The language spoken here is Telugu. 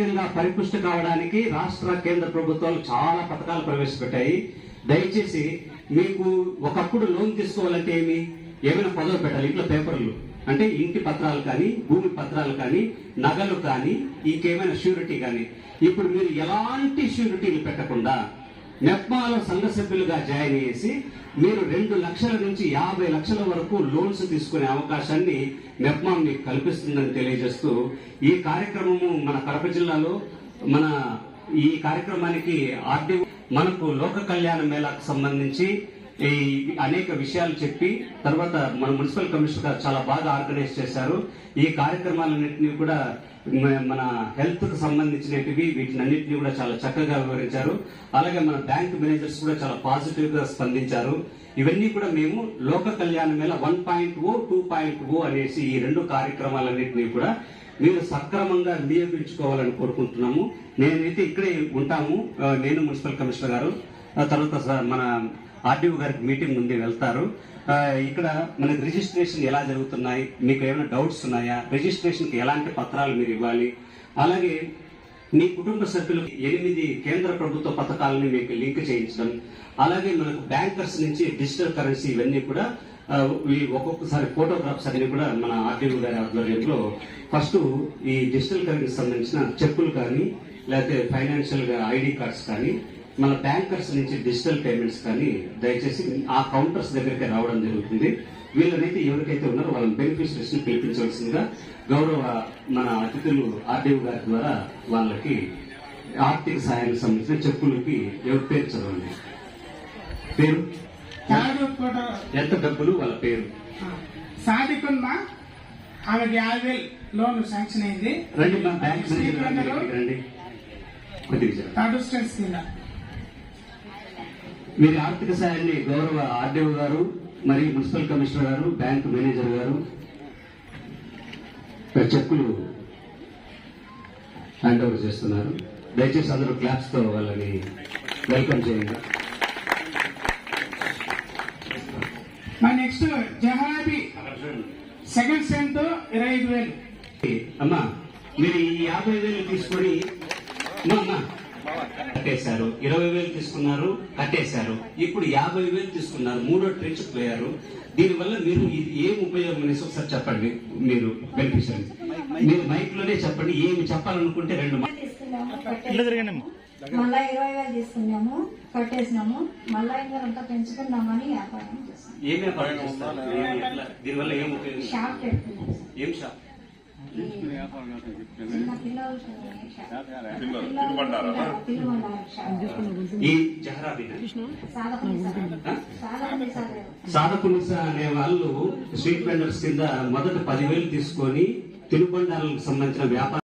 ఆర్థికంగా పరిపుష్టి కావడానికి రాష్ట్ర కేంద్ర ప్రభుత్వాలు చాలా పథకాలు ప్రవేశపెట్టాయి. దయచేసి మీకు ఒకప్పుడు లోన్ తీసుకోవాలంటే ఏమి? ఏమైనా పదవి పెట్టాలి ఇంట్లో పేపర్లు. అంటే ఇంటి పత్రాలు కానీ భూమి పత్రాలు కానీ నగలు కానీ ఇంకేమైనా షూరిటీ కానీ. ఇప్పుడు మీరు ఎలాంటి షూరిటీలు పెట్టకుండా నెప్మాలో సంఘ సభ్యులుగా జాయిన్ చేసి మీరు రెండు లక్షల నుంచి యాభై లక్షల వరకు లోన్స్ తీసుకునే అవకాశాన్ని నెప్మా మీకు కల్పిస్తుందని తెలియజేస్తూ ఈ కార్యక్రమము మన కడప జిల్లాలో మన ఈ కార్యక్రమానికి ఆర్డీ మనకు లోక కళ్యాణ మేళాకు సంబంధించి ఈ అనేక విషయాలు చెప్పి తర్వాత మన మున్సిపల్ కమిషనర్ గారు చాలా బాగా ఆర్గనైజ్ చేశారు. ఈ కార్యక్రమాలన్నింటినీ కూడా మన హెల్త్కు సంబంధించినవి వీటిని అన్నింటినీ కూడా చాలా చక్కగా వివరించారు. అలాగే మన బ్యాంక్ మేనేజర్స్ కూడా చాలా పాజిటివ్గా స్పందించారు. ఇవన్నీ కూడా మేము Loka Kalyana Mela one point O two point O అనేసి ఈ రెండు కార్యక్రమాలన్నింటినీ కూడా మీరు సక్రమంగా వినియోగించుకోవాలని కోరుకుంటున్నాము. నేనైతే ఇక్కడే ఉంటాము. నేను మున్సిపల్ కమిషనర్ గారు. తర్వాత మన ఆర్డీఓ గారికి మీటింగ్ ఉంది వెళ్తారు. ఇక్కడ మనకి రిజిస్ట్రేషన్ ఎలా జరుగుతున్నాయి? మీకు ఏమైనా డౌట్స్ ఉన్నాయా? రిజిస్ట్రేషన్కి ఎలాంటి పత్రాలు మీరు ఇవ్వాలి? అలాగే మీ కుటుంబ సభ్యులకు ఎనిమిది కేంద్ర ప్రభుత్వ పథకాలని మీకు లింక్ చేయించడం అలాగే మనకు బ్యాంకర్స్ నుంచి డిజిటల్ కరెన్సీ ఇవన్నీ కూడా ఈ ఒక్కొక్కసారి ఫోటోగ్రాఫ్స్ అన్ని కూడా మన ఆర్డీఓ గారి ఆధ్వర్యంలో ఫస్ట్ ఈ డిజిటల్ కరెన్సీ సంబంధించిన చెక్కులు కానీ లేకపోతే ఫైనాన్షియల్గా ఐడి కార్డ్స్ కానీ మన బ్యాంకర్స్ నుంచి డిజిటల్ పేమెంట్స్ కానీ దయచేసి ఆ కౌంటర్స్ దగ్గరికి రావడం జరుగుతుంది. వీళ్ళనైతే ఎవరికైతే ఉన్నారో వాళ్ళ బెనిఫిషరీస్ని పిలిపించవలసిందిగా గౌరవ మన అతిథులు ఆర్డీఓ గారి ద్వారా వాళ్ళకి ఆర్థిక సహాయానికి సంబంధించిన చెక్కులకి ఎవరి పేరు చదవండి? పేరు? ఎంత డబ్బులు వాళ్ళ పేరు? సాధికున్న ఆమెకి యాభై లోన్ శాంక్షన్ అయింది. రండి మా బ్యాంక్ రండి. కొద్దిగా వీరి ఆర్థిక సాయాన్ని గౌరవ ఆర్డీఓ గారు మరియు మున్సిపల్ కమిషనర్ గారు బ్యాంక్ మేనేజర్ గారు చెక్కులు హ్యాండ్ ఓవర్ చేస్తున్నారు. దయచేసి అందరూ క్లాప్స్తో వాళ్ళని వెల్కమ్ చేయండి. మరి నెక్స్ట్ జహాబీ సెకండ్ స్ట్రెంత్ ఇరవై ఐదు వేలు. అమ్మా మీరు ఈ యాభై వేలు తీసుకొని అమ్మా, కట్టేశారు. ఇరవై వేలు తీసుకున్నారు కట్టేశారు. ఇప్పుడు యాభై వేలు తీసుకున్నారు మూడో ట్రిచ్ పోయారు. దీనివల్ల మీరు ఏం ఉపయోగం అనేసి ఒకసారి చెప్పండి మీరు బెనిఫిషియరీ మీరు మైక్లోనే చెప్పండి ఏమి చెప్పాలనుకుంటే రెండు. మళ్ళా ఇరవై వేలు తీసుకున్నాము కట్టేసినాము. మళ్ళా ఇంకా అంతా పెంచుకుందామని వ్యాపారం చేస్తాం వ్యాపారం ఎట్లా? దీనివల్ల ఏం ఉపయోగం? షాప్ పెట్టుకున్నాం ఏం షాప్? ఈ చిన్న సాధకునిస అనే వాళ్ళు స్వీట్ వెండర్స్ కింద మొదట పదివేలు తీసుకొని తిరుబండారాలకు సంబంధించిన వ్యాపారం